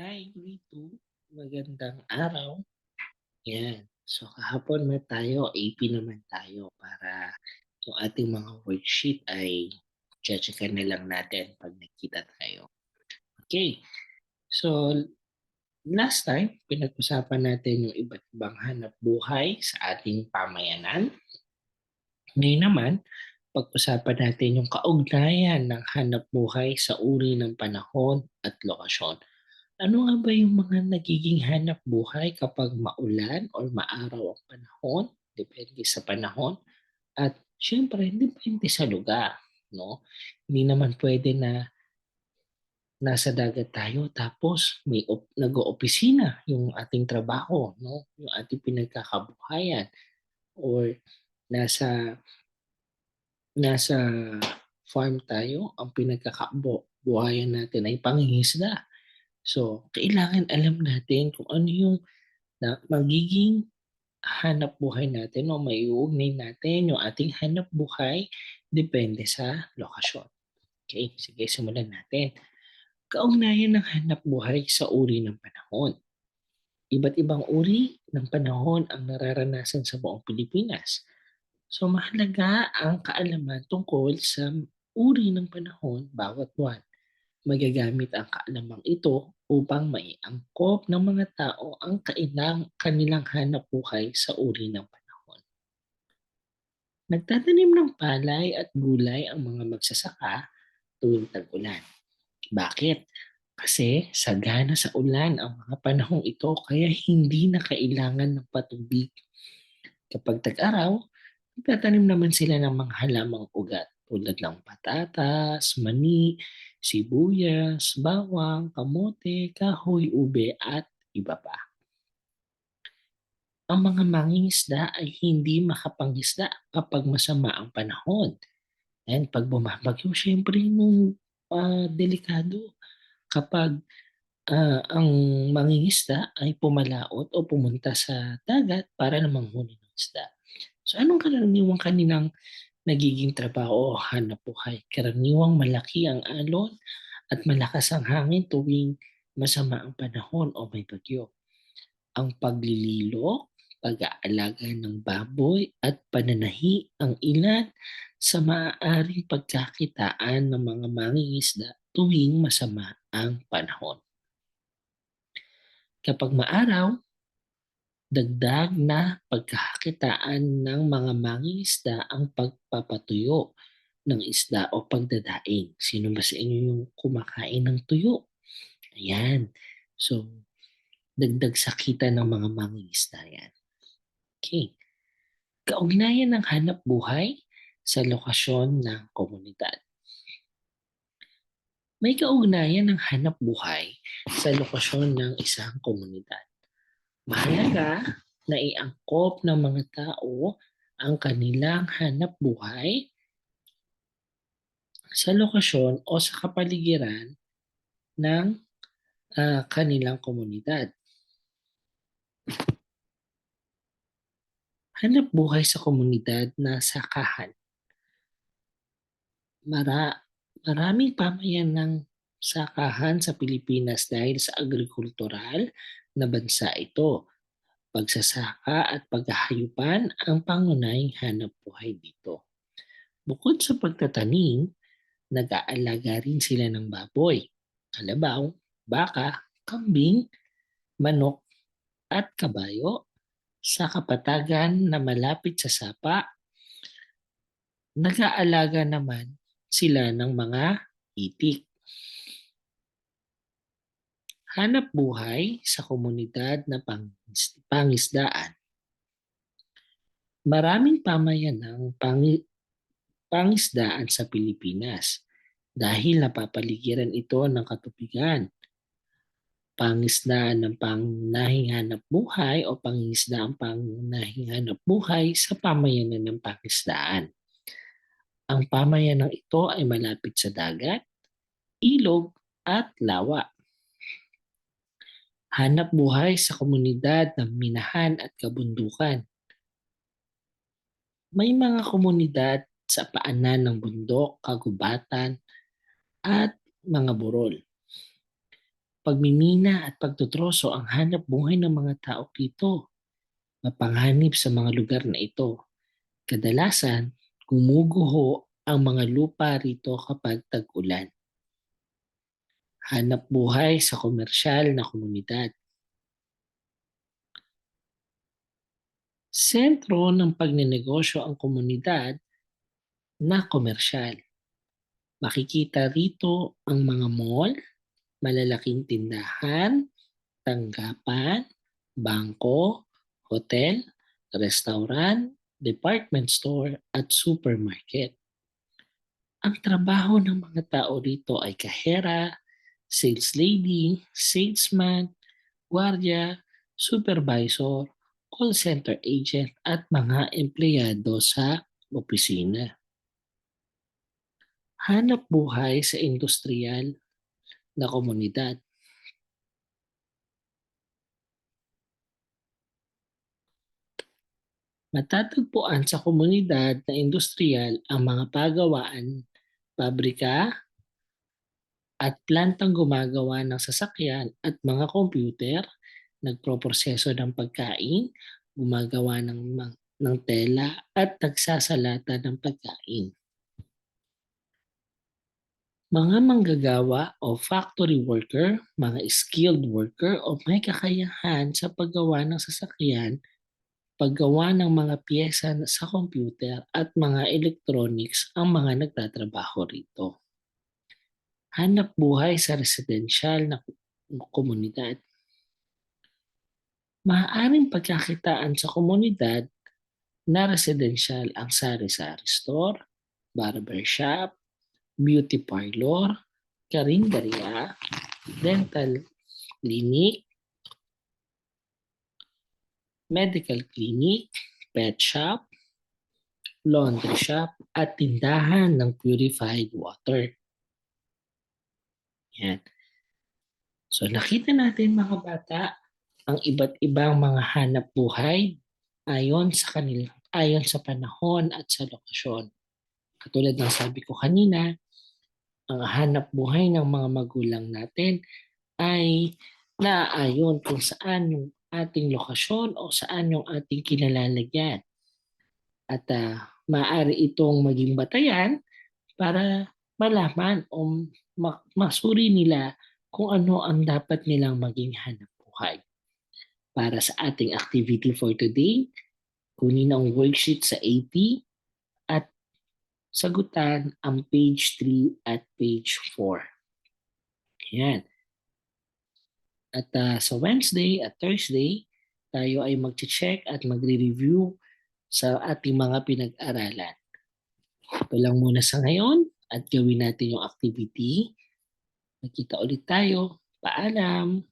Hi, Ritu. Magandang araw. Yan. So, kahapon na tayo, AP naman tayo para yung ating mga worksheet ay check-checkan na lang natin pag nakita tayo. Okay. So, last time, pinag-usapan natin yung iba't ibang hanap buhay sa ating pamayanan. Ngayon naman, pag-usapan natin yung kaugnayan ng hanap buhay sa uri ng panahon at lokasyon. Ano nga ba yung mga nagiging hanap buhay kapag maulan or maaraw ang panahon? Depende sa panahon. At syempre, depende sa lugar. No? Hindi naman pwede na nasa dagat tayo tapos may op- nag-oopisina yung ating trabaho, no? yung ating pinagkakabuhayan or nasa nasa farm tayo, ang pinagkakabuhayan natin ay pangingisda. So, kailangan alam natin kung ano yung na magiging hanap buhay natin o maiuugnay natin yung ating hanap buhay depende sa lokasyon. Okay, sige, simulan natin. Kaugnayan ng hanap buhay sa uri ng panahon. Iba't ibang uri ng panahon ang nararanasan sa buong Pilipinas. So mahalaga ang kaalaman tungkol sa uri ng panahon bawat buwan magagamit ang kaalamang ito upang maiangkop ng mga tao ang kailang, kanilang hanap buhay sa uri ng panahon. Nagtatanim ng palay at gulay ang mga magsasaka tuwing tag-ulan. Bakit? Kasi sagana sa ulan ang mga panahong ito kaya hindi na kailangan ng patubig. Kapag tag-araw, nagtatanim naman sila ng mga halamang ugat tulad ng patatas, mani, sibuyas, bawang, kamote, kahoy, ube at iba pa. Ang mga mangingisda ay hindi makapangisda kapag masama ang panahon. And pag bumabagyo, syempre nung uh, delikado kapag uh, ang mangingisda ay pumalaot o pumunta sa dagat para na manghuli ng isda. So anong karaniwang kanilang nagiging trabaho o hanap buhay. Karaniwang malaki ang alon at malakas ang hangin tuwing masama ang panahon o may bagyo. Ang paglililo, pag-aalaga ng baboy at pananahi ang ilan sa maaaring pagkakitaan ng mga mangingisda tuwing masama ang panahon. Kapag maaraw, Dagdag na pagkakakitaan ng mga mangingisda ang pagpapatuyo ng isda o pagdadaing. Sino ba sa inyo yung kumakain ng tuyo? Ayan. So, dagdag sakita ng mga mangingisda yan. Okay. Kaugnayan ng hanap buhay sa lokasyon ng komunidad. May kaugnayan ng hanap buhay sa lokasyon ng isang komunidad. Mahalaga na iangkop ng mga tao ang kanilang hanap buhay sa lokasyon o sa kapaligiran ng uh, kanilang komunidad. Hanap buhay sa komunidad na sakahan. Mara, maraming pamayan ng sakahan sa Pilipinas dahil sa agrikultural na bansa ito. Pagsasaka at paghahayupan ang pangunahing hanap buhay dito. Bukod sa pagtatanim, nag-aalaga rin sila ng baboy, kalabaw, baka, kambing, manok, at kabayo sa kapatagan na malapit sa sapa. Nag-aalaga naman sila ng mga itik hanap buhay sa komunidad na pangisdaan. Maraming pamayan ng pang- pangisdaan sa Pilipinas dahil napapaligiran ito ng katubigan. Pangisdaan ng pangunahing buhay o pangisdaan pangunahing buhay sa pamayanan ng pangisdaan. Ang pamayanan ito ay malapit sa dagat, ilog at lawa hanap buhay sa komunidad ng minahan at kabundukan. May mga komunidad sa paanan ng bundok, kagubatan, at mga burol. pagmimina at pagtutroso ang hanap buhay ng mga tao dito. Mapanganib sa mga lugar na ito. Kadalasan, gumuguho ang mga lupa rito kapag tag-ulan. Hanap buhay sa komersyal na komunidad. Sentro ng pagnenegosyo ang komunidad na komersyal. Makikita rito ang mga mall, malalaking tindahan, tanggapan, bangko, hotel, restaurant, department store at supermarket. Ang trabaho ng mga tao rito ay kahera, sales lady, salesman, gwardiya, supervisor, call center agent at mga empleyado sa opisina. Hanap buhay sa industrial na komunidad. Matatagpuan sa komunidad na industrial ang mga pagawaan, pabrika, at plantang gumagawa ng sasakyan at mga computer, nagproproseso ng pagkain, gumagawa ng, ng tela at nagsasalata ng pagkain. Mga manggagawa o factory worker, mga skilled worker o may kakayahan sa paggawa ng sasakyan, paggawa ng mga piyesa sa computer at mga electronics ang mga nagtatrabaho rito. Hanap buhay sa residential na komunidad. Maaaring pagkakitaan sa komunidad na residential ang sari-sari store, barber shop, beauty parlor, karinderya, dental clinic, medical clinic, pet shop, laundry shop, at tindahan ng purified water. Yan. So nakita natin mga bata ang iba't ibang mga hanap buhay ayon sa kanila ayon sa panahon at sa lokasyon. Katulad ng sabi ko kanina, ang hanap buhay ng mga magulang natin ay naaayon kung saan yung ating lokasyon o saan yung ating kinalalagyan. At uh, maaari itong maging batayan para malaman o masuri nila kung ano ang dapat nilang maging hanap buhay. Para sa ating activity for today, kunin ang worksheet sa 80 at sagutan ang page 3 at page 4. Yan. At uh, sa Wednesday at Thursday, tayo ay mag-check at magre-review sa ating mga pinag-aralan. Ito lang muna sa ngayon at gawin natin yung activity. Nakita ulit tayo. Paalam!